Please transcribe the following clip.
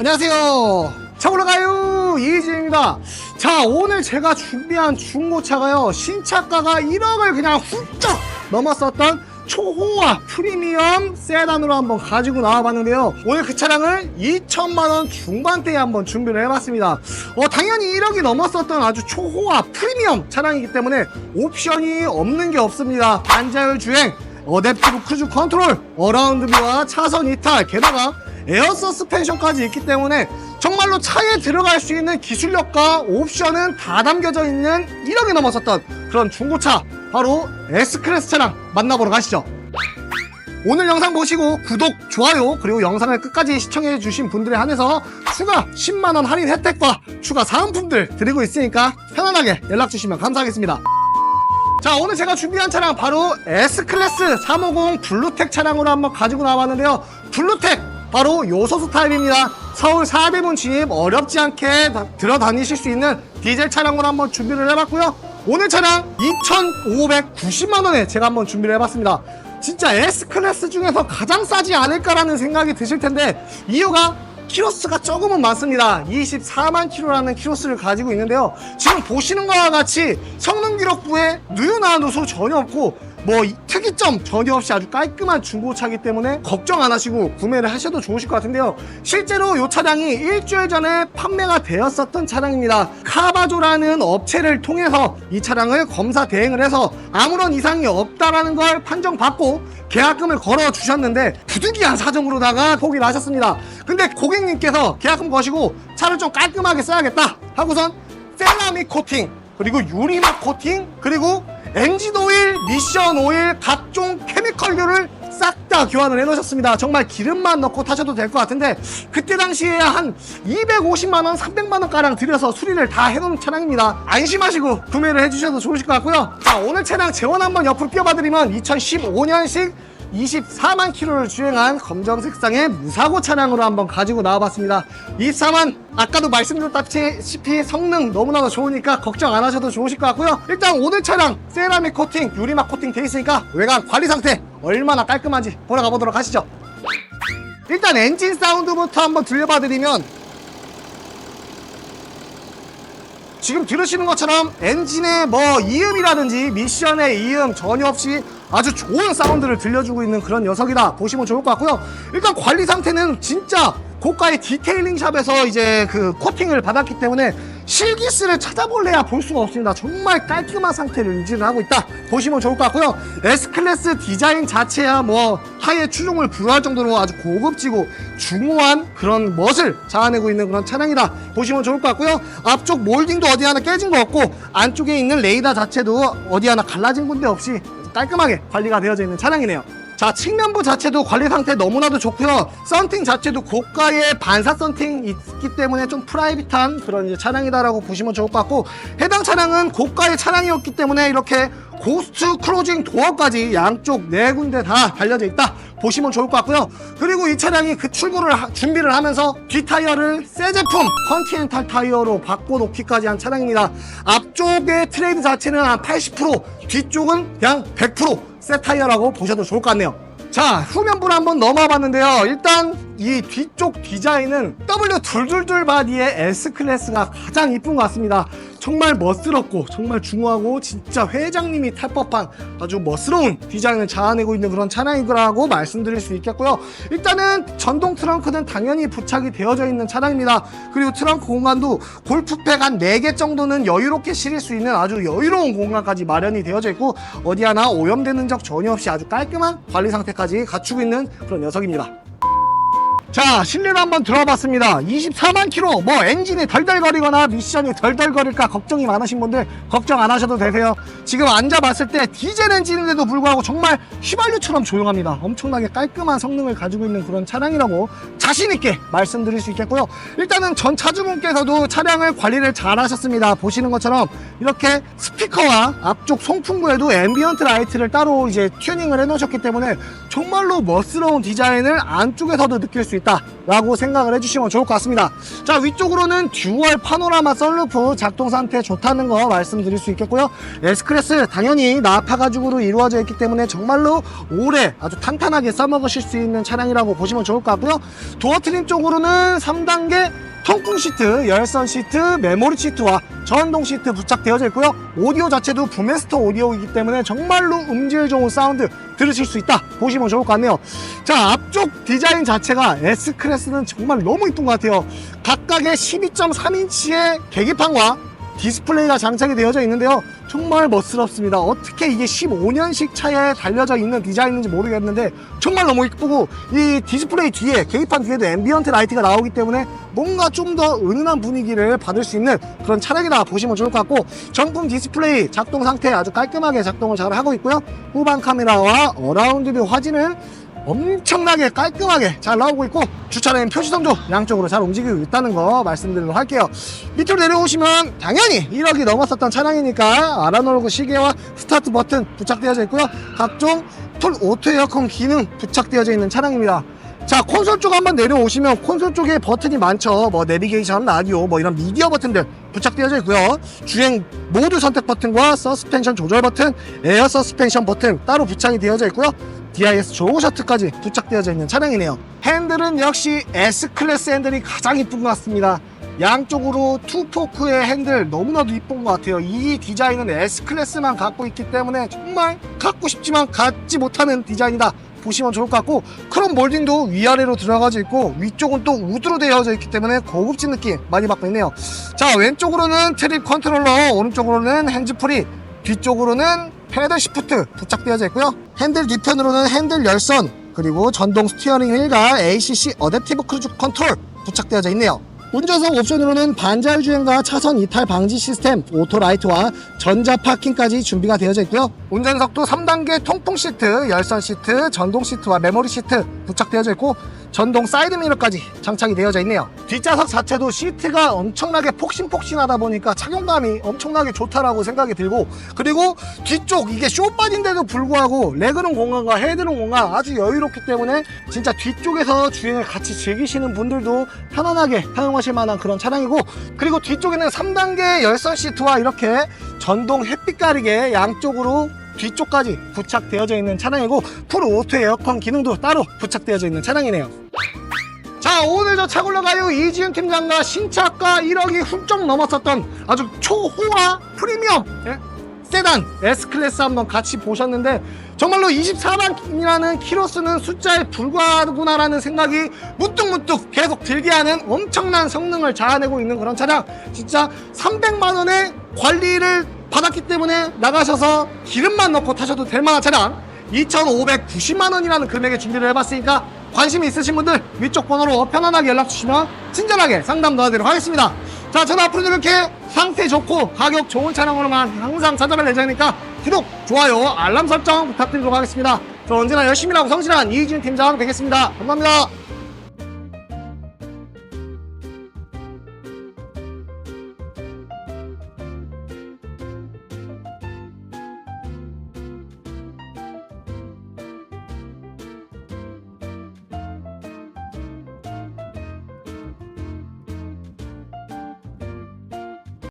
안녕하세요. 차 올라가요 이지입니다. 자 오늘 제가 준비한 중고차가요 신차가가 1억을 그냥 훌쩍 넘었었던 초호화 프리미엄 세단으로 한번 가지고 나와봤는데요. 오늘 그 차량을 2천만원 중반대에 한번 준비를 해봤습니다. 어, 당연히 1억이 넘었었던 아주 초호화 프리미엄 차량이기 때문에 옵션이 없는 게 없습니다. 반자율 주행, 어댑티브 크루즈 컨트롤, 어라운드 뷰와 차선 이탈, 게다가 에어 서스펜션까지 있기 때문에 정말로 차에 들어갈 수 있는 기술력과 옵션은 다 담겨져 있는 1억이 넘었었던 그런 중고차 바로 S클래스 차량 만나보러 가시죠. 오늘 영상 보시고 구독, 좋아요 그리고 영상을 끝까지 시청해 주신 분들에 한해서 추가 10만원 할인 혜택과 추가 사은품들 드리고 있으니까 편안하게 연락 주시면 감사하겠습니다. 자 오늘 제가 준비한 차량 바로 S클래스 350 블루텍 차량으로 한번 가지고 나왔는데요. 블루텍 바로 요소수 타입입니다 서울 사대문 진입 어렵지 않게 다- 들어다니실 수 있는 디젤 차량으로 한번 준비를 해봤고요 오늘 차량 2,590만원에 제가 한번 준비를 해봤습니다 진짜 S클래스 중에서 가장 싸지 않을까라는 생각이 드실 텐데 이유가 키로수가 조금은 많습니다. 24만 킬로라는 키로수를 가지고 있는데요. 지금 보시는 것과 같이 성능 기록부에 누유나 누수 전혀 없고 뭐 이- 특이점 전혀 없이 아주 깔끔한 중고차기 때문에 걱정 안 하시고 구매를 하셔도 좋으실 것 같은데요. 실제로 이 차량이 일주일 전에 판매가 되었었던 차량입니다. 카바조라는 업체를 통해서 이 차량을 검사 대행을 해서 아무런 이상이 없다라는 걸 판정받고 계약금을 걸어 주셨는데 부득이한 사정으로다가 포기를 하셨습니다. 근데 고객님께서 계약금 거시고 차를 좀 깔끔하게 써야겠다 하고선 세라믹 코팅 그리고 유리막 코팅 그리고 엔진 오일, 미션 오일, 각종 케미컬류를 싹 다 교환을 해놓으셨습니다. 정말 기름만 넣고 타셔도 될 것 같은데 그때 당시에 한 250만 원, 300만 원 가량 들여서 수리를 다 해놓은 차량입니다. 안심하시고 구매를 해주셔도 좋으실 것 같고요. 자 오늘 차량 재원 한번 옆으로 띄워봐드리면 2015년식 24만 킬로를 주행한 검정색상의 무사고 차량으로 한번 가지고 나와봤습니다. 24만 아까도 말씀드렸다시피 성능 너무나도 좋으니까 걱정 안 하셔도 좋으실 것 같고요. 일단 오늘 차량 세라믹 코팅, 유리막 코팅 돼 있으니까 외관 관리 상태 얼마나 깔끔한지 보러 가보도록 하시죠. 일단 엔진 사운드부터 한번 들려봐드리면 지금 들으시는 것처럼 엔진의 뭐 이음이라든지 미션의 이음 전혀 없이 아주 좋은 사운드를 들려주고 있는 그런 녀석이다. 보시면 좋을 것 같고요. 일단 관리 상태는 진짜 고가의 디테일링 샵에서 이제 그 코팅을 받았기 때문에 실기스를 찾아볼래야 볼 수가 없습니다. 정말 깔끔한 상태를 유지를 하고 있다. 보시면 좋을 것 같고요. S클래스 디자인 자체야 뭐 하의 추종을 불허할 정도로 아주 고급지고 중후한 그런 멋을 자아내고 있는 그런 차량이다. 보시면 좋을 것 같고요. 앞쪽 몰딩도 어디 하나 깨진 거 없고 안쪽에 있는 레이더 자체도 어디 하나 갈라진 군데 없이 깔끔하게 관리가 되어져 있는 차량이네요. 자 측면부 자체도 관리 상태 너무나도 좋고요. 썬팅 자체도 고가의 반사 썬팅 있기 때문에 좀 프라이빗한 그런 차량이다라고 보시면 좋을 것 같고 해당 차량은 고가의 차량이었기 때문에 이렇게 고스트 크로징 도어까지 양쪽 네 군데 다 달려져 있다. 보시면 좋을 것 같고요. 그리고 이 차량이 그 출고를 하- 준비를 하면서 뒤 타이어를 새 제품 컨티넨탈 타이어로 바꿔놓기까지 한 차량입니다. 앞쪽의 트레이드 자체는 한 80% 뒤쪽은 그냥 100%새 타이어라고 보셔도 좋을 것 같네요. 자 후면부를 한번 넘어 봤는데요. 일단 이 뒤쪽 디자인은 W 둘둘둘 바디의 S클래스가 가장 이쁜 것 같습니다 정말 멋스럽고 정말 중후하고 진짜 회장님이 탈 법한 아주 멋스러운 디자인을 자아내고 있는 그런 차량이라고 말씀드릴 수 있겠고요. 일단은 전동 트렁크는 당연히 부착이 되어져 있는 차량입니다. 그리고 트렁크 공간도 골프백 한 4개 정도는 여유롭게 실을 수 있는 아주 여유로운 공간까지 마련이 되어져 있고 어디 하나 오염되는 적 전혀 없이 아주 깔끔한 관리 상태까지 갖추고 있는 그런 녀석입니다 자 실내로 한번 들어봤습니다. 24만 킬로 뭐 엔진이 덜덜거리거나 미션이 덜덜거릴까 걱정이 많으신 분들 걱정 안 하셔도 되세요. 지금 앉아봤을 때 디젤 엔진인데도 불구하고 정말 휘발유처럼 조용합니다. 엄청나게 깔끔한 성능을 가지고 있는 그런 차량이라고 자신있게 말씀드릴 수 있겠고요. 일단은 전 차주분께서도 차량을 관리를 잘 하셨습니다. 보시는 것처럼 이렇게 스피커와 앞쪽 송풍구에도 앰비언트 라이트를 따로 이제 튜닝을 해 놓으셨기 때문에 정말로 멋스러운 디자인을 안쪽에서도 느낄 수 있는 있다 라고 생각을 해주시면 좋을 것 같습니다. 자 위쪽으로는 듀얼 파노라마 썬루프 작동 상태 좋다는 거 말씀드릴 수 있겠고요. S클래스 당연히 나파 가죽으로 이루어져 있기 때문에 정말로 오래 아주 탄탄하게 써먹으실 수 있는 차량이라고 보시면 좋을 것 같고요. 도어 트림 쪽으로는 3단계 통풍 시트, 열선 시트, 메모리 시트와 전동 시트 부착되어져 있고요. 오디오 자체도 부메스터 오디오이기 때문에 정말로 음질 좋은 사운드 들으실 수 있다 보시면 좋을 것 같네요. 자 앞쪽 디자인 자체가 S 클래스는 정말 너무 이쁜 것 같아요. 각각의 12.3인치의 계기판과 디스플레이가 장착이 되어져 있는데요. 정말 멋스럽습니다. 어떻게 이게 15년식 차에 달려져 있는 디자인인지 모르겠는데 정말 너무 이쁘고 이 디스플레이 뒤에 계기판 뒤에도 앰비언트 라이트가 나오기 때문에 뭔가 좀 더 은은한 분위기를 받을 수 있는 그런 차량이다 보시면 좋을 것 같고 정품 디스플레이 작동 상태 아주 깔끔하게 작동을 잘 하고 있고요. 후방 카메라와 어라운드 뷰 화질은 엄청나게 깔끔하게 잘 나오고 있고 주차된 표시등도 양쪽으로 잘 움직이고 있다는 거 말씀드리도록 할게요. 밑으로 내려오시면 당연히 1억이 넘었었던 차량이니까 아라노르그 시계와 스타트 버튼 부착되어져 있고요. 각종 톨 오토 에어컨 기능 부착되어져 있는 차량입니다 자 콘솔 쪽 한번 내려오시면 콘솔 쪽에 버튼이 많죠. 뭐 내비게이션 라디오 뭐 이런 미디어 버튼들 부착되어져 있고요. 주행 모드 선택 버튼과 서스펜션 조절 버튼 에어 서스펜션 버튼 따로 부착이 되어져 있고요. DIS 조우 셔트까지 부착되어져 있는 차량이네요. 핸들은 역시 S클래스 핸들이 가장 이쁜 것 같습니다 양쪽으로 투포크의 핸들 너무나도 이쁜 것 같아요. 이 디자인은 S클래스만 갖고 있기 때문에 정말 갖고 싶지만 갖지 못하는 디자인이다 보시면 좋을 것 같고 크롬 몰딩도 위아래로 들어가져 있고 위쪽은 또 우드로 되어져 있기 때문에 고급진 느낌 많이 받고 있네요. 자 왼쪽으로는 트립 컨트롤러 오른쪽으로는 핸즈프리 뒤쪽으로는 패드 시프트 부착되어져 있고요. 핸들 뒤편으로는 핸들 열선 그리고 전동 스티어링 휠과 ACC 어댑티브 크루즈 컨트롤 부착되어져 있네요 운전석 옵션으로는 반자율 주행과 차선 이탈 방지 시스템, 오토 라이트와 전자 파킹까지 준비가 되어져 있고요. 운전석도 3단계 통풍 시트, 열선 시트, 전동 시트와 메모리 시트 부착되어져 있고 전동 사이드 미러까지 장착이 되어져 있네요. 뒷좌석 자체도 시트가 엄청나게 폭신폭신하다 보니까 착용감이 엄청나게 좋다라고 생각이 들고 그리고 뒤쪽 이게 쇼바디인데도 불구하고 레그룸 공간과 헤드룸 공간 아주 여유롭기 때문에 진짜 뒤쪽에서 주행을 같이 즐기시는 분들도 편안하게 사용하실 만한 그런 차량이고 그리고 뒤쪽에는 3단계 열선 시트와 이렇게 전동 햇빛 가리개 양쪽으로 뒤쪽까지 부착되어져 있는 차량이고 풀 오토 에어컨 기능도 따로 부착되어져 있는 차량이네요. 자 오늘 저 차굴러가요 이지은 팀장과 신차가 1억이 훌쩍 넘었었던 아주 초호화 프리미엄 예? 세단 S클래스 한번 같이 보셨는데 정말로 24만이라는 키로수는 숫자에 불과하구나라는 생각이 문득문득 계속 들게 하는 엄청난 성능을 자아내고 있는 그런 차량 진짜 300만원의 관리를 받았기 때문에 나가셔서 기름만 넣고 타셔도 될 만한 차량 2,590만 원이라는 금액에 준비를 해봤으니까 관심 있으신 분들 위쪽 번호로 편안하게 연락 주시면 친절하게 상담 도와드리도록 하겠습니다. 자, 저는 앞으로도 이렇게 상태 좋고 가격 좋은 차량으로만 항상 찾아뵐 예정이니까 구독, 좋아요, 알람 설정 부탁드리도록 하겠습니다. 저 언제나 열심히 하고 성실한 이희진 팀장 되겠습니다. 감사합니다.